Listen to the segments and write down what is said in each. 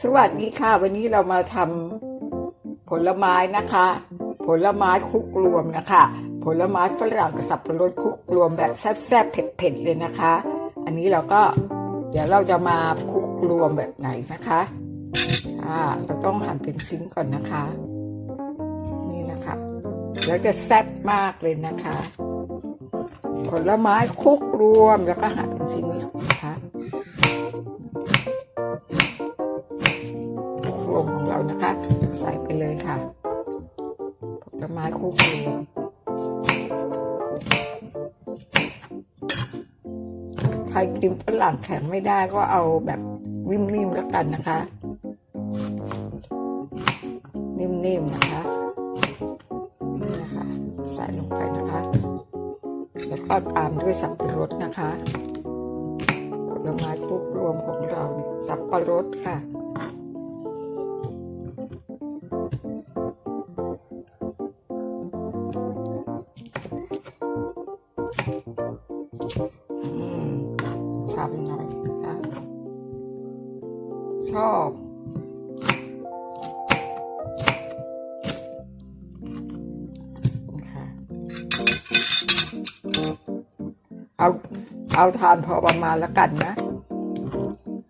สวัสดีค่ะ วันนี้เรามาทำผลไม้นะคะ ผลไม้คลุกรวมนะคะ ผลไม้ฝรั่งกับสับปะรดคลุกรวมแบบแซ่บๆเผ็ดๆเลยนะคะ อันนี้เราก็เดี๋ยวเราจะมาคลุกรวมแบบไหนนะคะอ่าเราต้องหั่นเป็นชิ้นก่อนนะคะ นี่นะคะแล้วจะแซ่บมากเลยนะคะ ผลไม้คลุกรวมแล้วก็หั่นเป็นชิ้นนี้นะคะ ไม้คู่ครัวใครกินฝรั่งแข็งไม่ได้ก็เอาแบบนิ่มๆแล้วกันนะคะ นิ่มๆนะคะนี่นะคะใส่ลงไปนะคะ แล้วก็ตามด้วยสับปะรดนะคะผลไม้คู่รวมของเราสับปะรดค่ะ อืมช้ำหน่อยนะคะ ชอบเอาเอาทานพอประมาณแล้วกันนะ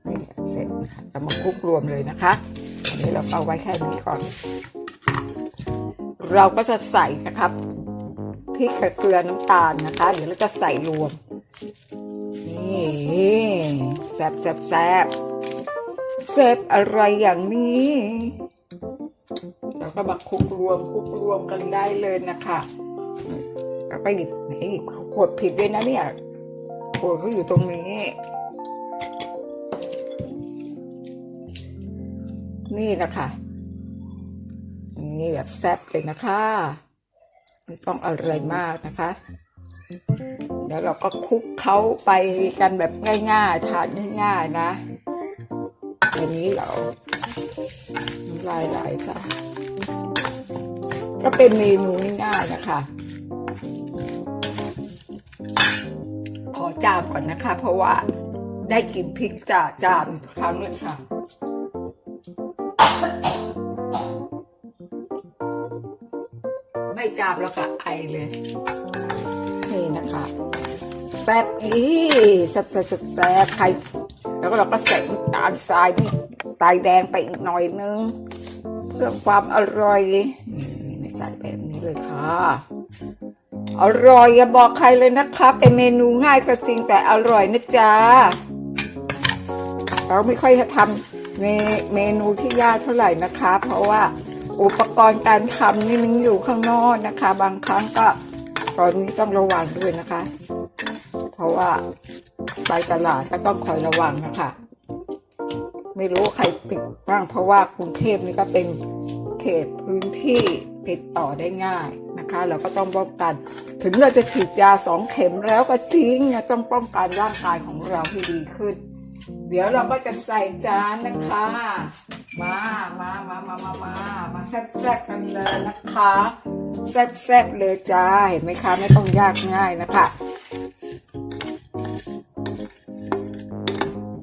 นี่เสร็จค่ะเรามาคลุกรวมเลยนะคะอันนี้เราเอาไว้แค่นี้ก่อน เราก็จะใส่นะครับพริกเกลือน้ำตาลนะคะ เดี๋ยวเราจะใส่รวม นี่แซบแซบแซบแซบอะไรอย่างนี้เราก็มาคลุกรวมคลุกรวมกันได้เลยนะคะแล้วก็หยิบไหนหยิบขวดผิดด้วยนะเนี่ยขวดเขาอยู่ตรงนี้ นี่นะคะนี่แบบแซ่บเลยนะคะ ไม่ต้องอะไรมากนะคะ เดี๋ยวเราก็คลุกเขาไปกันแบบง่ายๆ ทานง่ายๆนะอันนี้เราน้ำลายไหลจ้ะก็เป็นเมนูง่ายๆนะคะ ขอจามก่อนนะคะ เพราะว่าได้กินพริกจ่าจามครั้งเลยค่ะไม่จามแล้วก็ไอเลยนี่นะ ซ่บอีแซ่บแซ่บแซ่บแซ่บใครแล้วก็เราก็ใส่น้ำตาลทรายนี่ทรายแดงไปอีกหน่อยนึงเพื่อความอร่อยใส่แบบนี้เลยค่ะ อร่อยอย่าบอกใครเลยนะคะเป็นเมนูง่ายก็จริงแต่อร่อยนะจ๊ะเราไม่ค่อยจะทำเมเมนูที่ยากเท่าไหร่นะคะ เพราะว่าอุปกรณ์การทำนี่มันอยู่ข้างนอกนะคะ บางครั้งก็ตอนนี้ต้องระวังด้วยนะคะ ราะว่าไปตลาดก็ต้องคอยระวังนะคะ ไม่รู้ใครติดบ้างเพราะว่ากรุงเทพนี่ก็เป็นเขตพื้นที่ติดต่อได้ง่ายนะคะ เราก็ต้องป้องกัน ถึงเราจะฉีดยาสองเข็มแล้วก็จริงต้องป้องกันร่างกายของเราให้ดีขึ้น เดี๋ยวเราก็จะใส่จานนะคะ มามามามามามามาแซ่บๆกันเลยนะคะแซ่บๆเลยจ้าเห็นไหมคะไม่ต้องยากง่ายนะคะ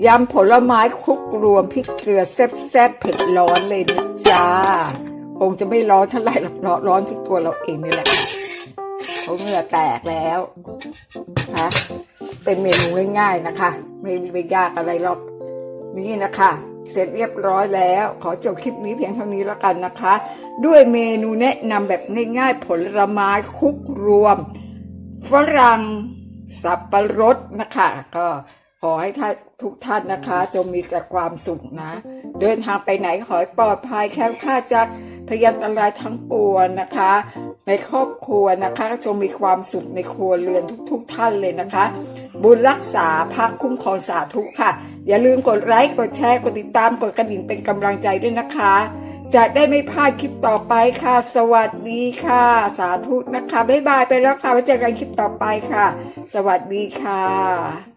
ยำผลไม้คลุกรวมพริกเกลือแซ่บๆเผ็ดร้อนเลยนะจ้าคงจะไม่ร้อนเท่าไหร่หรอกร้อนร้อนที่ตัวเราเองนี่แหละเขาเหงื่อแตกแล้วนะเป็นเมนูง่ายๆนะคะ ไม่ไม่ยากอะไรหรอกนี่นะคะ เสร็จเรียบร้อยแล้ว ขอจบคลิปนี้เพียงเท่านี้แล้วกันนะคะ ด้วยเมนูแนะนำแบบง่ายๆ ผลไม้คลุกรวม ฝรั่งสับปะรดนะคะ ก็ ขอให้ท่านทุกท่านนะคะ จงมีแต่ความสุขนะ เดินทางไปไหนขอให้ปลอดภัยแคล้วคลาดจากพยันตรายทั้งปวงนะคะ ในครอบครัวนะคะก็จงมีความสุขในครัวเรือนทุกๆทท่านเลยนะคะ บุญรักษาพักคุ้มครองสาธุค่ะ อย่าลืมกดไลค์กดแชร์กดติดตามกดกระดิ่งเป็นกำลังใจด้วยนะคะ จะได้ไม่พลาดคลิปต่อไปค่ะ สวัสดีค่ะ สาธุนะคะบ๊ายบายไปแล้วค่ะไว้เจอกันคลิปต่อไปค่ะ สวัสดีค่ะ